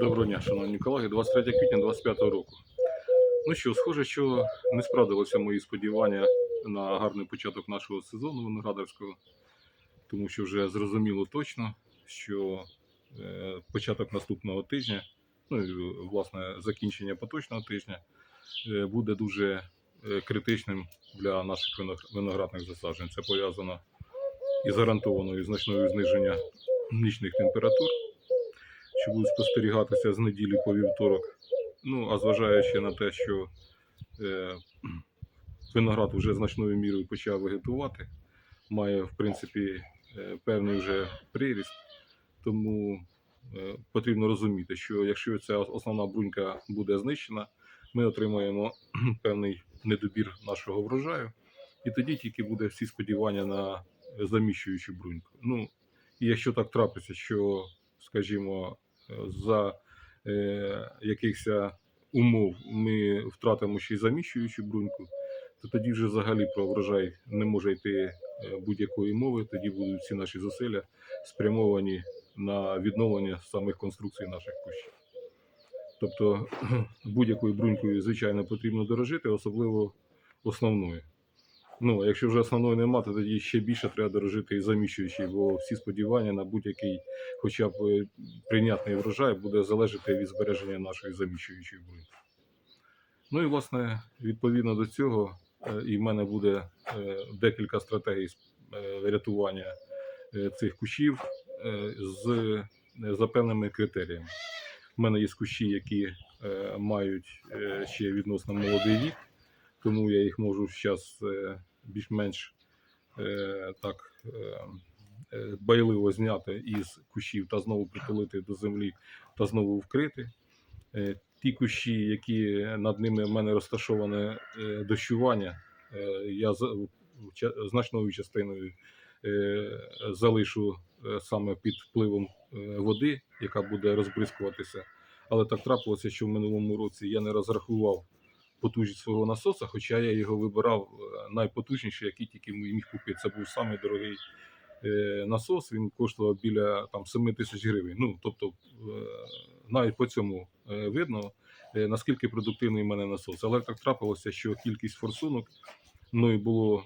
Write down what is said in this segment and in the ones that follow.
Доброго дня, шановні колеги. 23 квітня 25 року. Ну що, схоже, що не справдилися мої сподівання на гарний початок нашого сезону виноградарського, тому що вже зрозуміло точно, що е, початок наступного тижня, ну і власне закінчення поточного тижня, е, буде дуже е, критичним для наших виноградних засаджень. Це пов'язано із гарантованою значною зниження нічних температур що будуть спостерігатися з неділі по вівторок. Ну, а зважаючи на те, що е, виноград вже значною мірою почав вегетувати, має, в принципі, е, певний вже приріст, тому е, потрібно розуміти, що якщо ця основна брунька буде знищена, ми отримаємо певний недобір нашого врожаю, і тоді тільки буде всі сподівання на заміщуючу бруньку. Ну, і якщо так трапиться, що, скажімо, за е, якихось умов ми втратимо ще й заміщуючу бруньку, то тоді вже взагалі про врожай не може йти е, будь-якої мови. Тоді будуть всі наші зусилля спрямовані на відновлення самих конструкцій наших кущів. Тобто будь-якою брунькою, звичайно, потрібно дорожити, особливо основною. Ну, якщо вже основної немає, то тоді ще більше треба дорожити і заміщуючи, бо всі сподівання на будь-який хоча б е, прийнятний врожай буде залежати від збереження нашої заміщуючої бруньки. Ну і власне, відповідно до цього, е, і в мене буде е, декілька стратегій рятування цих кущів з за певними критеріями. У мене є кущі, які мають ще відносно молодий вік, тому я їх можу зараз більш-менш е, так е, е, дбайливо зняти із кущів та знову притулити до землі та знову вкрити. Ті кущі, які над ними в мене розташоване дощування, я значною частиною залишу саме під впливом води, яка буде розбризкуватися. Але так трапилося, що в минулому році я не розрахував потужність свого насоса, хоча я його вибирав е, найпотужніший, який тільки міг купити. Це був самий дорогий е, насос. Він коштував біля там 7 тисяч гривень. Ну тобто, е, навіть по цьому видно, наскільки продуктивний в мене насос. Але так трапилося, що кількість форсунок і було,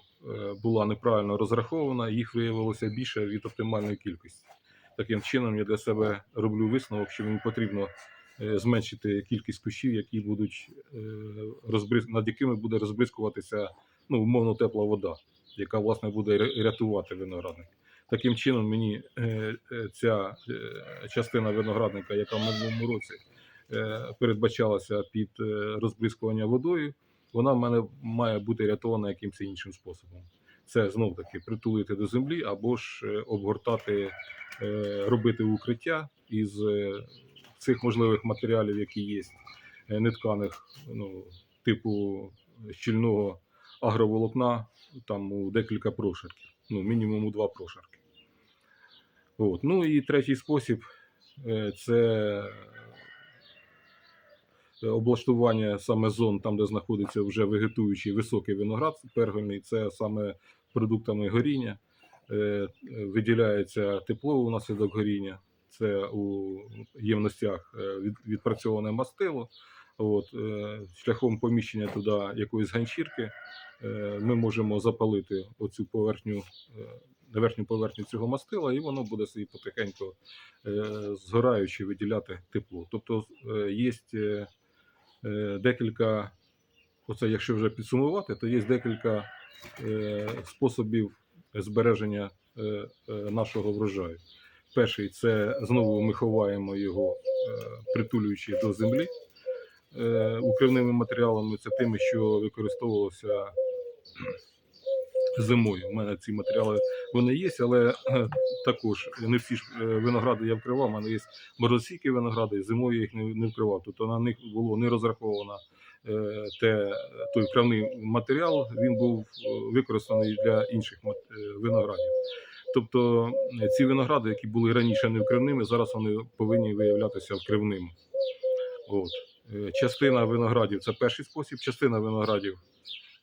була неправильно розрахована, їх виявилося більше від оптимальної кількості. Таким чином, я для себе роблю висновок, що мені потрібно зменшити кількість кущів, які будуть е, розбриз... над якими буде розбризкуватися ну, умовно тепла вода, яка власне буде рятувати виноградник. Таким чином, мені е, е, ця е, частина виноградника, яка в минулому році е, передбачалася під е, розбризкування водою, вона в мене має бути рятована якимось іншим способом. Це знов таки притулити до землі або ж е, обгортати, е, робити укриття із цих можливих матеріалів, які є е, нетканих, ну, типу щільного агроволокна, там у декілька прошарків, ну, мінімум у два прошарки. От. Ну і третій спосіб е, це облаштування саме зон, там, де знаходиться вже вегетуючий високий виноград пергольний, це саме продуктами горіння. Е, Виділяється тепло внаслідок горіння, це у ємностях е, від- відпрацьоване мастило. От, е, шляхом поміщення туди якоїсь ганчірки е, ми можемо запалити оцю поверхню, верхню поверхню цього мастила, і воно буде собі потихеньку згораючи виділяти тепло. Тобто є декілька, оце якщо вже підсумувати, то є декілька способів збереження нашого врожаю. Перший це знову ми ховаємо його, е, притулюючи до землі е, укривними матеріалами, це тими, що використовувалося зимою. У мене ці матеріали вони є, але е, також не всі ж виногради я вкривав. У мене є морозостійкі виногради, зимою я їх не, вкривав. Тобто на них було не розраховано те, той вкривний матеріал, він був використаний для інших виноградів. Тобто е, ці виногради, які були раніше не вкривними, зараз вони повинні виявлятися вкривними. От. Е, Частина виноградів це перший спосіб. Частина виноградів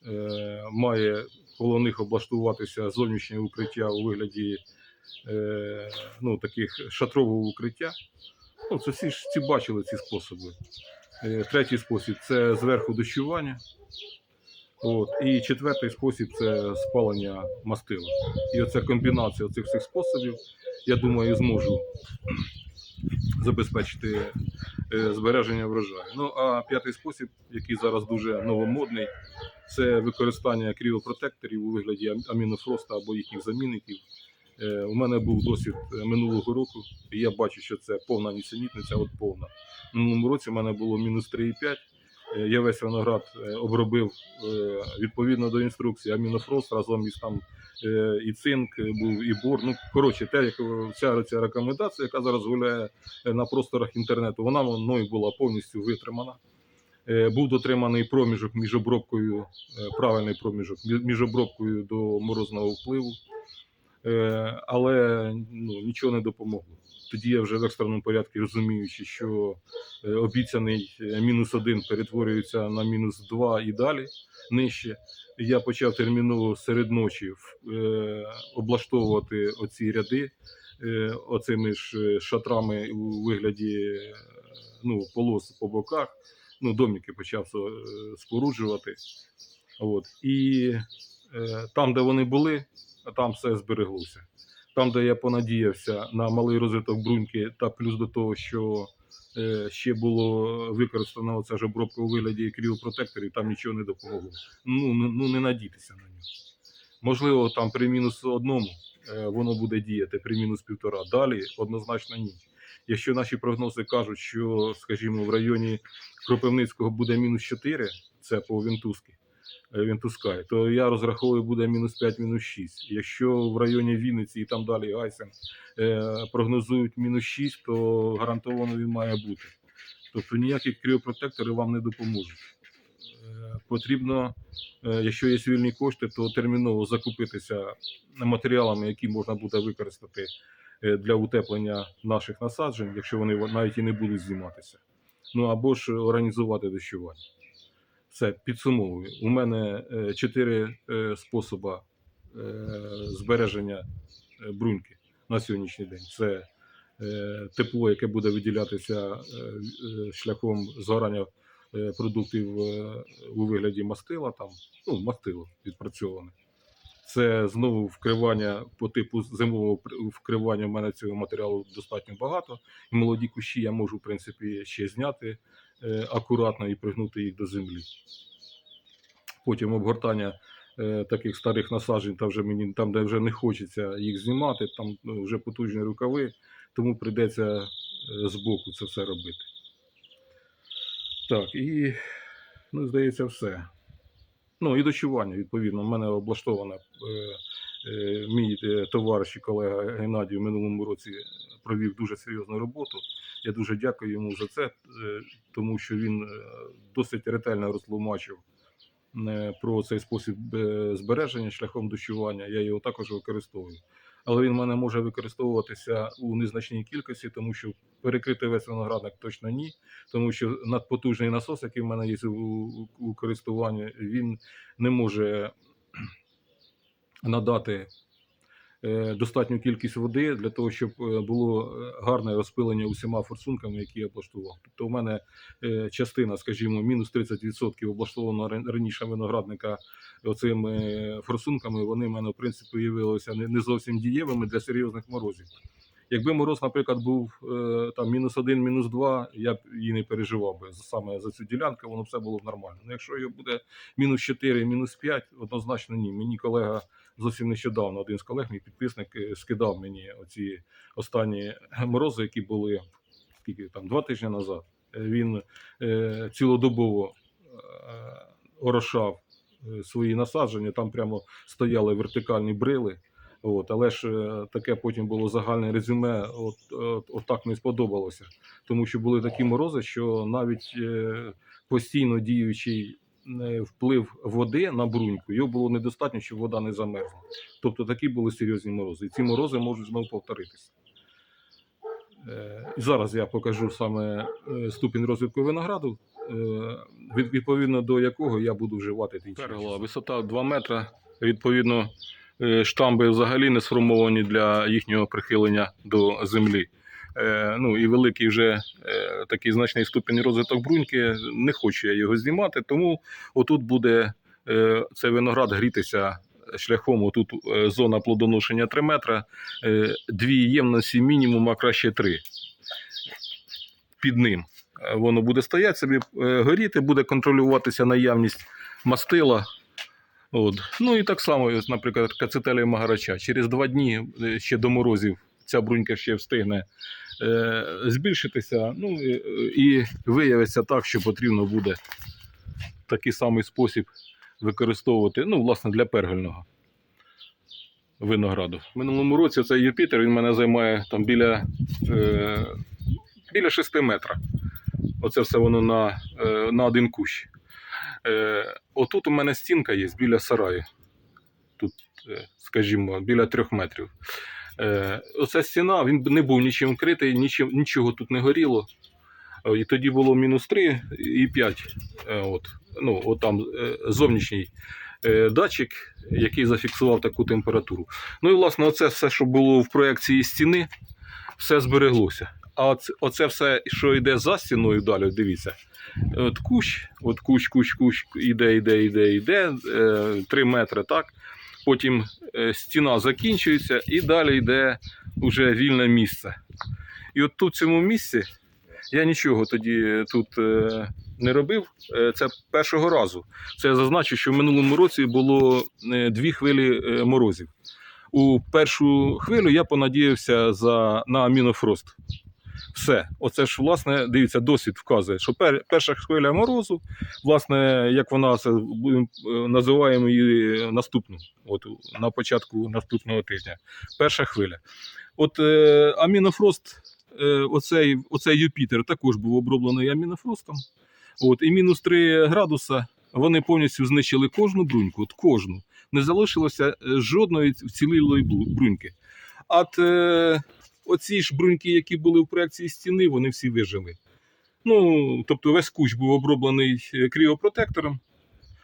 е, має коло них облаштуватися зовнішнє укриття у вигляді е, ну, таких шатрового укриття. Ну, це всі ж ці бачили ці способи. Е, Третій спосіб це зверху дощування. От. І четвертий спосіб це спалення мастила. І оця комбінація цих всіх способів, я думаю, зможу забезпечити е, збереження врожаю. Ну а п'ятий спосіб, який зараз дуже новомодний, це використання кріопротекторів у вигляді амінофроста або їхніх замінників. Е, У мене був досвід е, минулого року, і я бачу, що це повна нісенітниця, от повна. В минулому році в мене було мінус 3,5. Е, Я весь виноград е, обробив е, відповідно до інструкції амінофрост разом із там і цинк був, і бор. Ну, коротше, те, як ця, ця рекомендація, яка зараз гуляє на просторах інтернету, вона мною була повністю витримана. Був дотриманий проміжок між обробкою, правильний проміжок між обробкою до морозного впливу. Але ну, нічого не допомогло. Тоді я вже в екстреному порядку розуміючи, що е, обіцяний е, мінус один перетворюється на мінус два і далі нижче. Я почав терміново серед ночі е, облаштовувати оці ряди оцими ж шатрами у вигляді ну, полос по боках. Ну, домики почав споруджувати. От. І там, де вони були, там все збереглося. Там, де я понадіявся на малий розвиток бруньки, та плюс до того, що е, ще було використано оця ж обробка у вигляді кріопротекторів, там нічого не допомогло. Ну, ну, ну не надійтеся на нього. Можливо, там при мінус одному е, воно буде діяти, при мінус півтора. Далі однозначно ні. Якщо наші прогнози кажуть, що, скажімо, в районі Кропивницького буде мінус 4, це по Вінтузки, Вінтускай, то я розраховую буде мінус 5, мінус 6. Якщо в районі Вінниці і там далі Гайсен е, прогнозують мінус 6, то гарантовано він має бути. Тобто ніякі кріопротектори вам не допоможуть. Е, Потрібно, е, якщо є вільні кошти, то терміново закупитися матеріалами, які можна буде використати е, для утеплення наших насаджень, якщо вони навіть і не будуть зніматися. Ну або ж організувати дощування. Все, підсумовую. У мене е, чотири е, способи е, збереження бруньки на сьогоднішній день. Це тепло, яке буде виділятися шляхом згорання продуктів у вигляді мастила, там, ну, мастило відпрацьоване. Це знову вкривання по типу зимового вкривання. У мене цього матеріалу достатньо багато. І молоді кущі я можу, в принципі, ще зняти е, акуратно і пригнути їх до землі. Потім обгортання е, таких старих насаджень, там, вже мені, там, де вже не хочеться їх знімати, там ну, вже потужні рукави, тому прийдеться е, збоку це все робити. Так, і ну, здається, все. Ну і дочування, відповідно. в мене облаштована. Е, е, мій е, товариш і колега Геннадій в минулому році провів дуже серйозну роботу. Я дуже дякую йому за це, тому що він досить ретельно розтлумачив про цей спосіб збереження шляхом дощування. Я його також використовую. Але він в мене може використовуватися у незначній кількості, тому що перекрити весь виноградник точно ні, тому що надпотужний насос, який в мене є у, у, користуванні, він не може надати достатню кількість води для того, щоб е, було е, гарне розпилення усіма форсунками, які я облаштував. Тобто, у мене е, частина, скажімо, мінус 30% облаштована ран- раніше виноградника оцими форсунками, вони в мене в принципі виявилися не, не зовсім дієвими для серйозних морозів. Якби мороз, наприклад, був е, там мінус один, мінус два, я б і не переживав би саме за цю ділянку, воно все було б нормально. Ну, якщо його буде мінус 4, мінус 5, однозначно ні. Мені колега зовсім нещодавно, один з колег, мій підписник, е, скидав мені оці останні морози, які були скільки там два тижні назад. Е, Він е, цілодобово орошав свої насадження, там прямо стояли вертикальні брили. От, але ж е, таке потім було загальне резюме, от, от, от так не сподобалося. Тому що були такі морози, що навіть е, постійно діючий е, вплив води на бруньку, його було недостатньо, щоб вода не замерзла. Тобто такі були серйозні морози. І ці морози можуть знову повторитися. Е, зараз я покажу саме е, ступінь розвитку винограду, е, відповідно до якого я буду вживати Пергола. Висота 2 метри. Відповідно, е, штамби взагалі не сформовані для їхнього прихилення до землі. е, ну і великий вже е, такий значний ступінь розвиток бруньки, не хочу я його знімати, тому отут буде е, цей виноград грітися шляхом, отут е, зона плодоношення 3 метра, е, дві ємності мінімум, а краще три. Під ним Е, воно буде стояти собі, е, горіти, буде контролюватися наявність мастила. От. Ну і так само, наприклад, кацетелія магарача. Через два дні е, ще до морозів ця брунька ще встигне е, збільшитися. Ну і, і виявиться так, що потрібно буде такий самий спосіб використовувати, ну, власне, для пергольного винограду. Минулому році цей Юпітер він мене займає там біля, е, біля 6 метра. Оце все воно на, е, на один кущ. Е, отут у мене стінка є біля сараю. Тут, е, скажімо, біля трьох метрів. Е, оця стіна, він не був нічим вкритий, нічим, нічого тут не горіло. Е, І тоді було мінус 3 і 5. Е, От. Ну, от там зовнішній датчик, який зафіксував таку температуру. Ну і власне, оце все, що було в проекції стіни, все збереглося. А оце, все, що йде за стіною далі, дивіться. От кущ, от кущ, кущ, кущ, іде, іде, іде, іде, 3 метри, так. Потім е, стіна закінчується і далі йде вже вільне місце. І от тут в цьому місці я нічого тоді тут е, не робив. Е, Це першого разу. Це зазначу, що в минулому році було е, дві хвилі е, морозів. У першу хвилю я понадіявся за, на амінофрост. Все, оце ж, власне, дивіться, досвід вказує, що пер, перша хвиля морозу, власне, як вона це е, називаємо її наступну, от на початку наступного тижня. Перша хвиля. От е, амінофрост, е, оцей, оцей Юпітер також був оброблений амінофростом. От, і мінус 3 градуса вони повністю знищили кожну бруньку, от кожну. Не залишилося е, жодної вцілілої бру- бруньки. От, е, оці ж бруньки, які були в проекції стіни, вони всі вижили. Ну, тобто весь кущ був оброблений е, кріопротектором,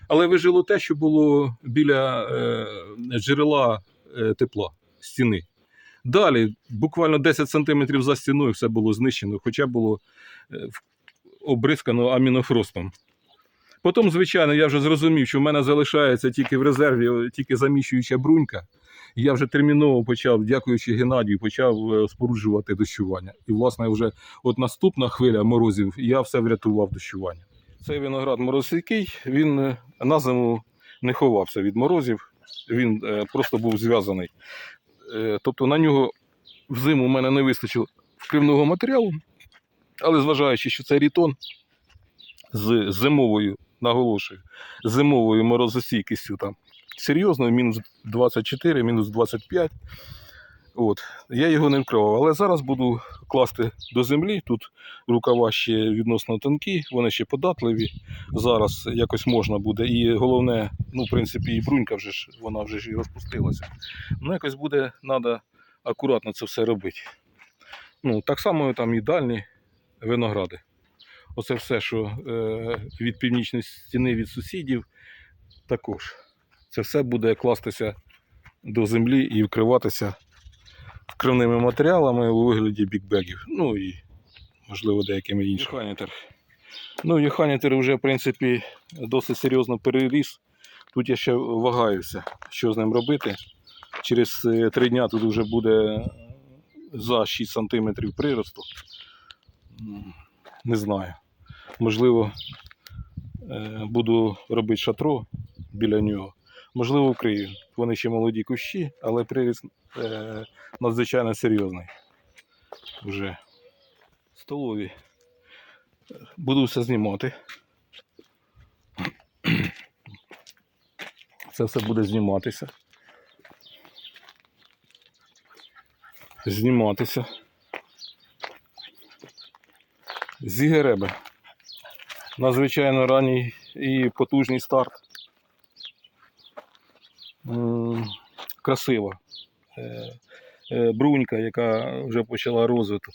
але вижило те, що було біля е, джерела е, тепла стіни. Далі, буквально 10 см за стіною, все було знищено, хоча було е, обризкано амінофростом. Потім, звичайно, я вже зрозумів, що в мене залишається тільки в резерві, тільки заміщуюча брунька. Я вже терміново почав, дякуючи Геннадію, почав е, споруджувати дощування. І, власне, вже от наступна хвиля морозів, я все врятував дощування. Цей виноград морозстійкий, він е, на зиму не ховався від морозів, він е, просто був зв'язаний. Тобто на нього взиму у мене не вистачило вкривного матеріалу, але зважаючи, що це рітон з зимовою, наголошую, зимовою морозостійкістю там серйозною, мінус 24, мінус 25. От. Я його не вкривав, але зараз буду класти до землі. Тут рукава ще відносно тонкі, вони ще податливі. Зараз якось можна буде. І головне, ну, в принципі, і брунька вже ж, вона вже ж і розпустилася. Ну, якось буде треба акуратно це все робити. Ну, так само там і дальні виногради. Оце все, що е, від північної стіни від сусідів, також. Це все буде кластися до землі і вкриватися вкривними матеріалами у вигляді бікбегів. Ну і, можливо, деякими іншими. Юханітер. Ну, Юханітер вже, в принципі, досить серйозно переріс. Тут я ще вагаюся, що з ним робити. Через е, три дня тут вже буде за 6 см приросту. Не знаю. Можливо, е, буду робити шатро біля нього. Можливо, вкрию. Вони ще молоді кущі, але приріст е, надзвичайно серйозний. Вже столові. Буду все знімати. Це все буде зніматися. Зніматися. Зігеребе. Надзвичайно ранній і потужний старт. Красива. Е, е, Брунька, яка вже почала розвиток.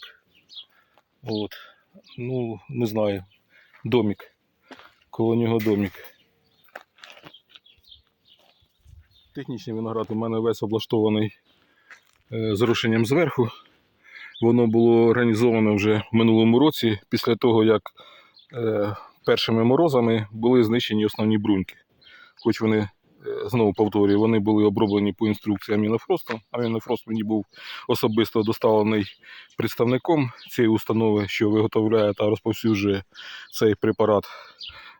От. Ну, не знаю. Домік. Коло нього домік. Технічний виноград у мене весь облаштований е, з рушенням зверху. Воно було організовано вже в минулому році, після того, як першими морозами були знищені основні бруньки. Хоч вони, знову повторюю, вони були оброблені по інструкції Амінофросту. Амінофрост мені був особисто доставлений представником цієї установи, що виготовляє та розповсюджує цей препарат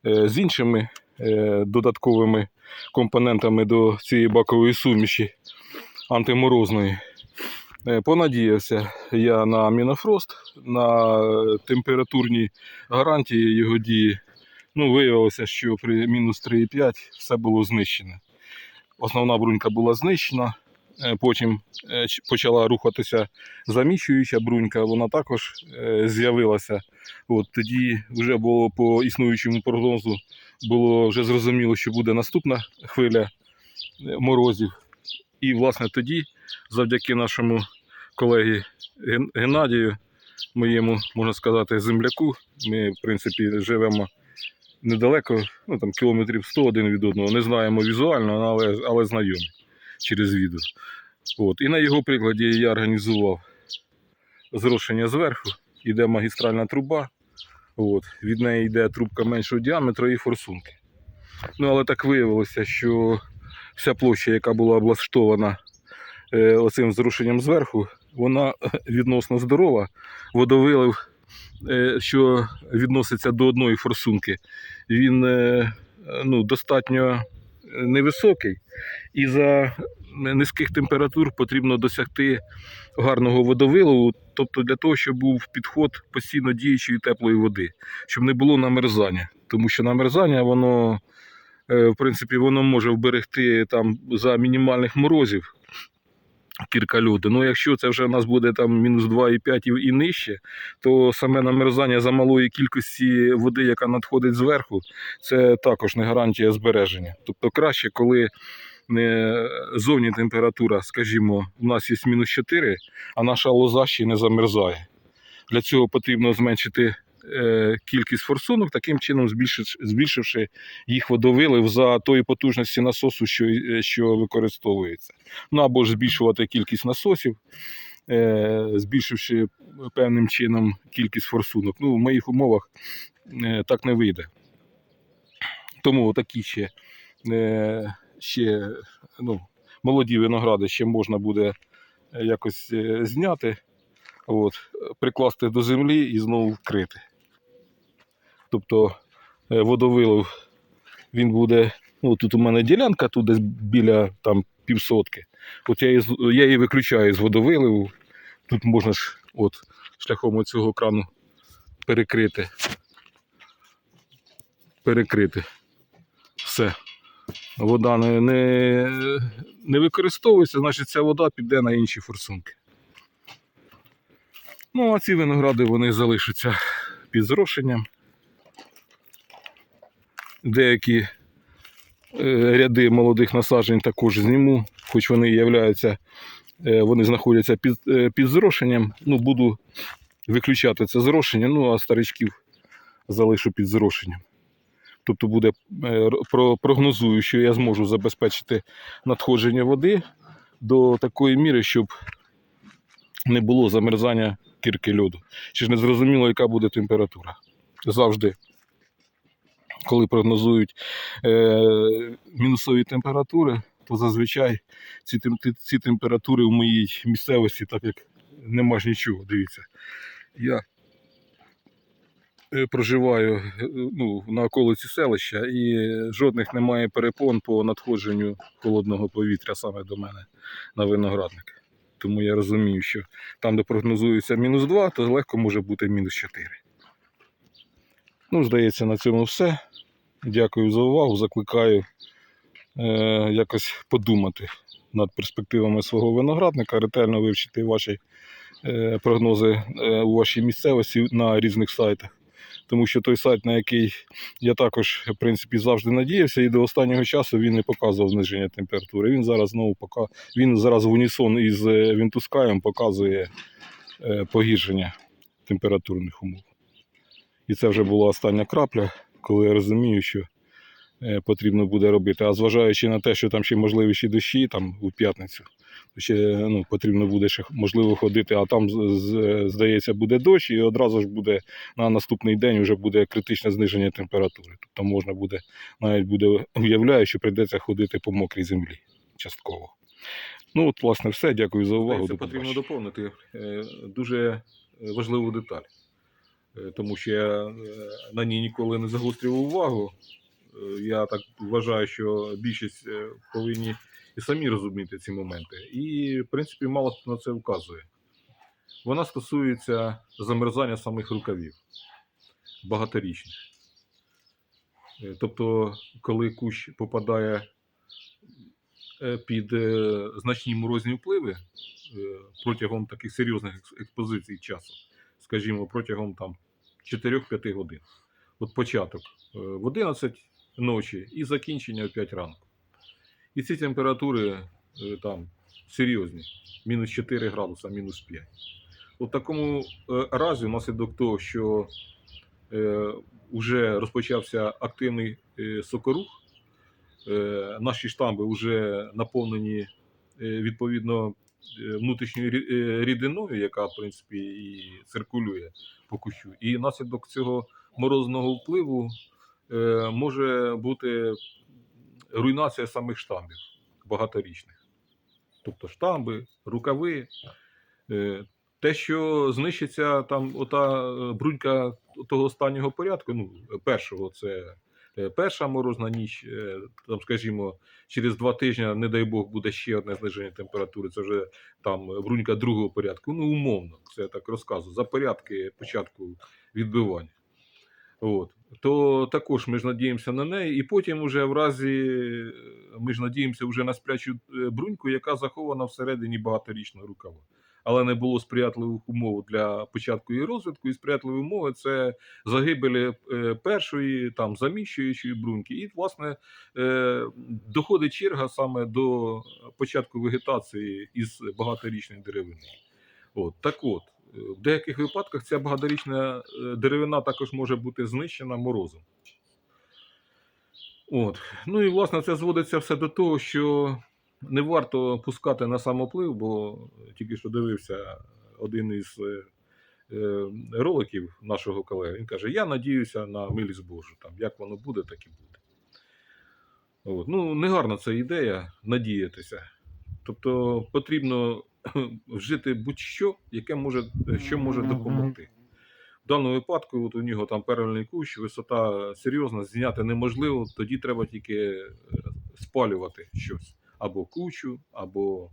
е, з іншими е, додатковими компонентами до цієї бакової суміші антиморозної. Е, Понадіявся я на Амінофрост, на температурні гарантії його дії. Ну, виявилося, що при мінус 3,5 все було знищено. Основна брунька була знищена, е, потім е, почала рухатися заміщуюча брунька, вона також е, з'явилася. От тоді вже було по існуючому прогнозу було вже зрозуміло, що буде наступна хвиля морозів. І, власне, тоді, завдяки нашому колегі Геннадію, моєму, можна сказати, земляку, ми, в принципі, живемо недалеко, ну там кілометрів 100 один від одного. Не знаємо візуально, але, але знайомі через відео. От. І на його прикладі я організував зрошення зверху, йде магістральна труба. От. Від неї йде трубка меншого діаметру і форсунки. Ну, але так виявилося, що вся площа, яка була облаштована е, оцим зрушенням зверху, вона відносно здорова. Водовилив, е, що відноситься до одної форсунки, він е, ну, достатньо невисокий. І за низьких температур потрібно досягти гарного водовилову, тобто для того, щоб був підход постійно діючої теплої води, щоб не було намерзання. Тому що намерзання, воно, е, в принципі, воно може вберегти там за мінімальних морозів кірка льоду. Ну, якщо це вже у нас буде там мінус 2,5 і, нижче, то саме намерзання за малої кількості води, яка надходить зверху, це також не гарантія збереження. Тобто краще, коли не зовні температура, скажімо, у нас є мінус 4, а наша лоза ще не замерзає. Для цього потрібно зменшити е, кількість форсунок, таким чином збільшивши, їх водовилив за тої потужності насосу, що, е, що використовується. Ну або ж збільшувати кількість насосів, е, збільшивши певним чином кількість форсунок. Ну, в моїх умовах е, так не вийде. Тому такі ще, е, ще ну, молоді виногради ще можна буде е, якось е, зняти, от, прикласти до землі і знову вкрити. Тобто е, водовилив він буде. Ну, тут у мене ділянка, тут десь біля там, півсотки. От я її, я її виключаю з водовиливу. Тут можна ж от, шляхом цього крану перекрити. Перекрити. Все. Вода не, не, не використовується, значить ця вода піде на інші форсунки. Ну, а ці виногради вони залишаться під зрошенням. Деякі е, ряди молодих насаджень також зніму, хоч вони являються, е, вони знаходяться під, е, під зрошенням. Ну, буду виключати це зрошення, ну а старичків залишу під зрошенням. Тобто буде прогнозую, що я зможу забезпечити надходження води до такої міри, щоб не було замерзання кірки льоду. Чи ж не зрозуміло, яка буде температура. Завжди, коли прогнозують е, мінусові температури, то зазвичай ці, ці температури в моїй місцевості, так як нема ж нічого, дивіться. Я е, проживаю е, ну, на околиці селища і жодних немає перепон по надходженню холодного повітря саме до мене на виноградник. Тому я розумію, що там, де прогнозується мінус 2, то легко може бути мінус 4. Ну, здається, на цьому все. Дякую за увагу. Закликаю е, якось подумати над перспективами свого виноградника, ретельно вивчити ваші е, прогнози е, у вашій місцевості на різних сайтах. Тому що той сайт, на який я також в принципі завжди надіявся, і до останнього часу він не показував зниження температури. Він зараз знову пока він зараз в унісон із е, Вінтускаєм показує е, погіршення температурних умов. І це вже була остання крапля, коли я розумію, що е, потрібно буде робити. А зважаючи на те, що там ще можливіші дощі там у п'ятницю, ще ну, потрібно буде ще можливо ходити, а там здається буде дощ, і одразу ж буде на наступний день вже буде критичне зниження температури. Тобто можна буде навіть буде уявляю, що прийдеться ходити по мокрій землі частково. Ну от, власне, все. Дякую за увагу. До потрібно доповнити е, дуже важливу деталь, тому що я е, на ній ніколи не загострював увагу. Е, Я так вважаю, що більшість е, повинні і самі розуміти ці моменти. І, в принципі, мало хто на це вказує. Вона стосується замерзання самих рукавів багаторічних. Е, Тобто, коли кущ попадає е, під е, значні морозні впливи е, протягом таких серйозних експозицій часу, скажімо, протягом там 4-5 годин. От початок е, в 11 ночі і закінчення в 5 ранку. І ці температури е, там серйозні, мінус 4 градуса, мінус 5. У такому е, разі, внаслідок того, що вже розпочався активний сокорух, наші штамби вже наповнені відповідно внутрішньою е, рідиною, яка в принципі і циркулює по кущу. І наслідок цього морозного впливу е, може бути руйнація самих штамбів багаторічних. Тобто штамби, рукави. Е, Те, що знищиться там ота е, брунька того останнього порядку, ну, першого, це е, перша морозна ніч, е, там, скажімо, через два тижні, не дай Бог, буде ще одне зниження температури, це вже там брунька другого порядку. Ну, умовно, це я так розказую, за порядки початку відбивання. От. То також ми ж надіємося на неї, і потім, уже в разі, е, ми ж надіємося вже на сплячу е, бруньку, яка захована всередині багаторічного рукава. Але не було сприятливих умов для початку її розвитку, і сприятливі умови це загибелі е, першої, там заміщуючої бруньки. І, власне, е, доходить черга саме до початку вегетації із багаторічної деревини. От, так от, е, в деяких випадках ця багаторічна деревина також може бути знищена морозом. От. Ну і власне це зводиться все до того, що не варто пускати на самоплив, бо тільки що дивився один із е, е, роликів нашого колеги. Він каже: Я надіюся на милість Божу. Там, як воно буде, так і буде. От. Ну, негарна ця ідея надіятися. Тобто потрібно вжити будь-що, яке може, що може допомогти. В даному випадку, от у нього там перельний кущ, висота серйозна, зняти неможливо, тоді треба тільки е, спалювати щось. Або кучу, або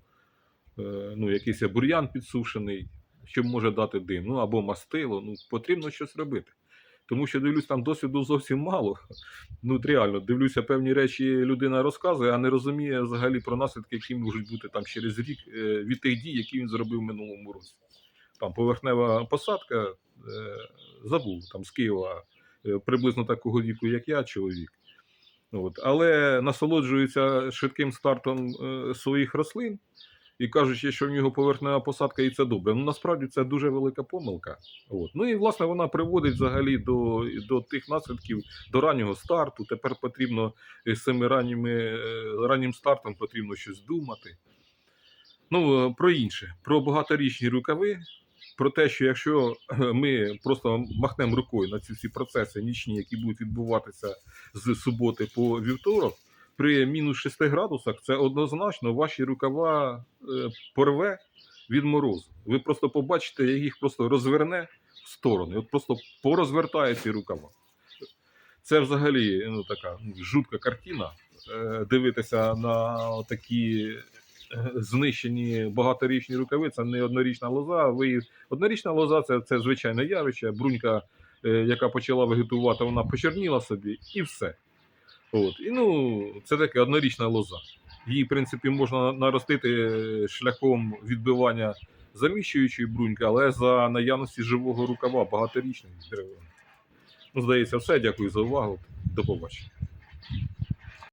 е, ну, якийсь бур'ян підсушений, що може дати дим, ну або мастило. Ну, потрібно щось робити. Тому що дивлюсь, там досвіду зовсім мало. Ну, реально, дивлюся, певні речі людина розказує, а не розуміє взагалі про наслідки, які можуть бути там через рік е, від тих дій, які він зробив в минулому році. Там поверхнева посадка, е, забув там з Києва приблизно такого віку, як я, чоловік. От. Але насолоджується швидким стартом е, своїх рослин і кажучи, що в нього поверхнева посадка і це добре. Ну насправді це дуже велика помилка. От. Ну і власне вона приводить взагалі до, до тих наслідків до раннього старту. Тепер потрібно е, з ранніми, е, раннім стартом потрібно щось думати. Ну, е, про інше, про багаторічні рукави, про те, що якщо е, ми просто махнемо рукою на ці всі процеси нічні, які будуть відбуватися з суботи по вівторок, при мінус 6 градусах це однозначно ваші рукава е, порве від морозу. Ви просто побачите, як їх просто розверне в сторони. От просто порозвертає ці рукава. Це взагалі ну, така жутка картина. Е, Дивитися на такі знищені багаторічні рукави, це не однорічна лоза. Ви однорічна лоза це, це звичайне явище. Брунька, е, яка почала вегетувати, вона почерніла собі і все. От. І ну, це таке однорічна лоза. Її, в принципі, можна наростити шляхом відбивання заміщуючої бруньки, але за наявності живого рукава багаторічної деревини. Ну, здається, все. Дякую за увагу. До побачення.